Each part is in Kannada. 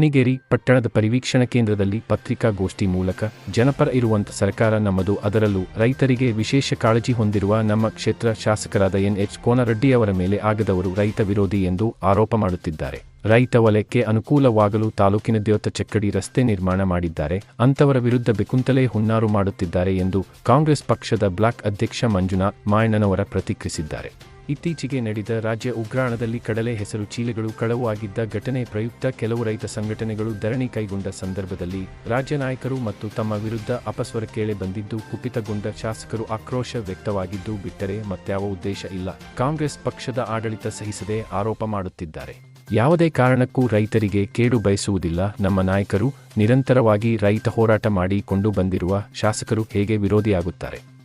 ಅಣ್ಣಿಗೇರಿ ಪಟ್ಟಣದ ಪರಿವೀಕ್ಷಣಾ ಕೇಂದ್ರದಲ್ಲಿ ಪತ್ರಿಕಾಗೋಷ್ಠಿ ಮೂಲಕ ಜನಪರ ಇರುವಂತ ಸರ್ಕಾರ ನಮ್ಮದು, ಅದರಲ್ಲೂ ರೈತರಿಗೆ ವಿಶೇಷ ಕಾಳಜಿ ಹೊಂದಿರುವ ನಮ್ಮ ಕ್ಷೇತ್ರ ಶಾಸಕರಾದ ಎನ್. ಎಚ್. ಕೋನರೆಡ್ಡಿ ಅವರ ಮೇಲೆ ಆಗದವರು ರೈತ ವಿರೋಧಿ ಎಂದು ಆರೋಪ ಮಾಡುತ್ತಿದ್ದಾರೆ. ರೈತ ವಲಯಕ್ಕೆ ಅನುಕೂಲವಾಗಲು ತಾಲೂಕಿನ ದೇವತ ಚಕ್ಕಡಿ ರಸ್ತೆ ನಿರ್ಮಾಣ ಮಾಡಿದ್ದಾರೆ. ಅಂತವರ ವಿರುದ್ಧ ಬೆಕುಂತಲೇ ಹುನ್ನಾರು ಮಾಡುತ್ತಿದ್ದಾರೆ ಎಂದು ಕಾಂಗ್ರೆಸ್ ಪಕ್ಷದ ಬ್ಲಾಕ್ ಅಧ್ಯಕ್ಷ ಮಂಜುನಾಥ್ ಮಾಯಣ್ಣನವರ ಪ್ರತಿಕ್ರಿಯಿಸಿದ್ದಾರೆ. ಇತ್ತೀಚೆಗೆ ನಡೆದ ರಾಜ್ಯ ಉಗ್ರಾಣದಲ್ಲಿ ಕಡಲೆ ಹೆಸರು ಚೀಲಗಳು ಕಳವು ಆಗಿದ್ದ ಘಟನೆ ಪ್ರಯುಕ್ತ ಕೆಲವು ರೈತ ಸಂಘಟನೆಗಳು ಧರಣಿ ಕೈಗೊಂಡ ಸಂದರ್ಭದಲ್ಲಿ ರಾಜ್ಯ ನಾಯಕರು ಮತ್ತು ತಮ್ಮ ವಿರುದ್ಧ ಅಪಸ್ವರ ಕೇಳಿ ಬಂದಿದ್ದು ಕುಪಿತಗೊಂಡ ಶಾಸಕರು ಆಕ್ರೋಶ ವ್ಯಕ್ತವಾಗಿದ್ದು ಬಿಟ್ಟರೆ ಮತ್ಯಾವ ಉದ್ದೇಶ ಇಲ್ಲ. ಕಾಂಗ್ರೆಸ್ ಪಕ್ಷದ ಆಡಳಿತ ಸಹಿಸದೆ ಆರೋಪ ಮಾಡುತ್ತಿದ್ದಾರೆ. ಯಾವುದೇ ಕಾರಣಕ್ಕೂ ರೈತರಿಗೆ ಕೇಡು ಬಯಸುವುದಿಲ್ಲ. ನಮ್ಮ ನಾಯಕರು ನಿರಂತರವಾಗಿ ರೈತ ಹೋರಾಟ ಮಾಡಿಕೊಂಡು ಬಂದಿರುವ ಶಾಸಕರು ಹೇಗೆ ವಿರೋಧಿಯಾಗುತ್ತಾರೆ?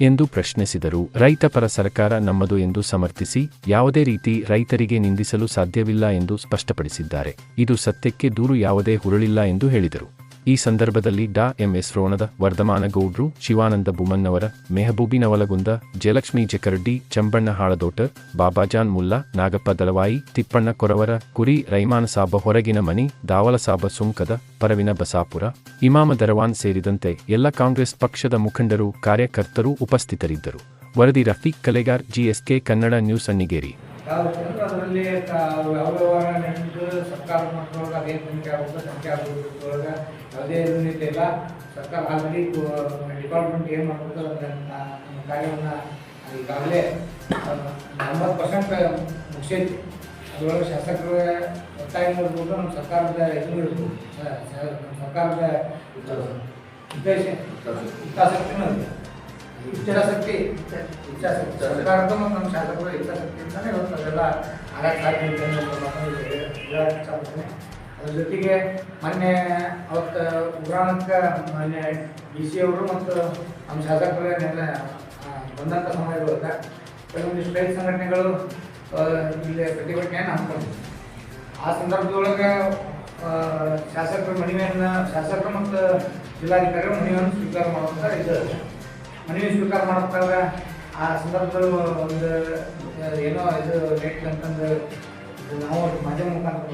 ಎಂದು ಪ್ರಶ್ನಿಸಿದರು. ರೈತ ಪರ ಸರ್ಕಾರ ನಮ್ಮದು ಎಂದು ಸಮರ್ಥಿಸಿ, ಯಾವುದೇ ರೀತಿ ರೈತರಿಗೆ ನಿಂದಿಸಲು ಸಾಧ್ಯವಿಲ್ಲ ಎಂದು ಸ್ಪಷ್ಟಪಡಿಸಿದ್ದಾರೆ. ಇದು ಸತ್ಯಕ್ಕೆ ದೂರು ಯಾವುದೇ ಹುರುಳಿಲ್ಲ ಎಂದು ಹೇಳಿದರು. ಈ ಸಂದರ್ಭದಲ್ಲಿ ಡಾ ಎಂಎಸ್ ರೋಣದ, ವರ್ಧಮಾನ ಗೌಡ್ರು, ಶಿವಾನಂದ ಬುಮನ್ನವರ ಮೆಹಬೂಬಿನವಲಗುಂದ ಜಯಲಕ್ಷ್ಮಿ ಜಕರ್ಡಿ, ಚಂಬಣ್ಣ ಹಾಳದೋಟ ಬಾಬಾಜಾನ್ ಮುಲ್ಲಾ, ನಾಗಪ್ಪ ದಳವಾಯಿ ತಿಪ್ಪಣ್ಣ ಕೊರವರ, ಕುರಿ ರೈಮಾನ ಸಾಬ ಹೊರಗಿನ ಮನಿ, ದಾವಲ ಸಾಬ ಸುಂಕದ, ಪರವಿನ ಬಸಾಪುರ, ಇಮಾಮ ದರವಾನ್ ಸೇರಿದಂತೆ ಎಲ್ಲ ಕಾಂಗ್ರೆಸ್ ಪಕ್ಷದ ಮುಖಂಡರು, ಕಾರ್ಯಕರ್ತರು ಉಪಸ್ಥಿತರಿದ್ದರು. ವರದಿ ರಫೀಕ್ ಕಲೆಗಾರ್, ಜಿಎಸ್ಕೆ ಕನ್ನಡ ನ್ಯೂಸ್ ಅಣ್ಣಿಗೇರಿ. ಸರ್ಕಾರ ಮಕ್ಕಳೊಳಗೆ ಅದೇನು ಸಂಖ್ಯೆ ಆಗುತ್ತೆ ಸಂಖ್ಯೆ ಆಗೋದ್ರೊಳಗೆ ಯಾವುದೇ ಇದನ್ನಿಲ್ಲ ಇಲ್ಲ. ಸರ್ಕಾರ ಆಲ್ರೆಡಿ ಡಿಪಾರ್ಟ್ಮೆಂಟ್ ಏನು ಮಾಡಬೇಕು ನಮ್ಮ ಕಾರ್ಯವನ್ನು ಈಗಾಗಲೇ ಎಂಬತ್ತು ಪರ್ಸೆಂಟ್ ಮುಗಿಸೈತಿ. ಅದರೊಳಗೆ ಶಾಸಕರು ಒತ್ತಾಯ ಇರ್ಬೋದು ನಮ್ಮ ಸರ್ಕಾರದ ಇದು ಇರ್ಬೋದು ನಮ್ಮ ಸರ್ಕಾರದ ಉದ್ದೇಶ ಹಿತಾಸಕ್ತಿನೂ ಇದೆ. ಇಚ್ಛಾಶಕ್ತಿ ಇಚ್ಛಾಶಕ್ತಿ. ಸರ್ಕಾರದ ಮತ್ತು ನಮ್ಮ ಇಚ್ಛಾಶಕ್ತಿ ಅಂತಲೇ ಇವತ್ತು ಅದೆಲ್ಲ ಆಗಕ್ಕೆ ಅದ್ರ ಜೊತೆಗೆ ಮೊನ್ನೆ ಅವತ್ತು ಉಗ್ರಾಣಕ್ಕೆ ಮೊನ್ನೆ ಡಿ ಸಿ ಅವರು ಮತ್ತು ನಮ್ಮ ಶಾಸಕರನ್ನೆಲ್ಲ ಬಂದಂಥ ಸಮಯದೊಳಗೆ ಕೆಲವೊಂದಿಷ್ಟು ರೈತ ಸಂಘಟನೆಗಳು ಇಲ್ಲಿ ಪ್ರತಿಭಟನೆಯನ್ನು ಹಮ್ಮಿಕೊಂಡಿದ್ವಿ ಆ ಸಂದರ್ಭದೊಳಗೆ ಶಾಸಕರ ಮನವಿಯನ್ನು, ಶಾಸಕರು ಮತ್ತು ಜಿಲ್ಲಾಧಿಕಾರಿಗಳು ಮನವಿಯನ್ನು ಸ್ವೀಕಾರ ಮಾಡುವಂಥ ಇದು. ಮನವಿ ಸ್ವೀಕಾರ ಮಾಡ್ತಾಗ ಆ ಸಂದರ್ಭದಲ್ಲಿ ಒಂದು ಏನೋ ಇದು ರೇಟ್ ಅಂತಂದು ನಾವು ಮಾಧ್ಯಮ ಮುಖಾಂತರ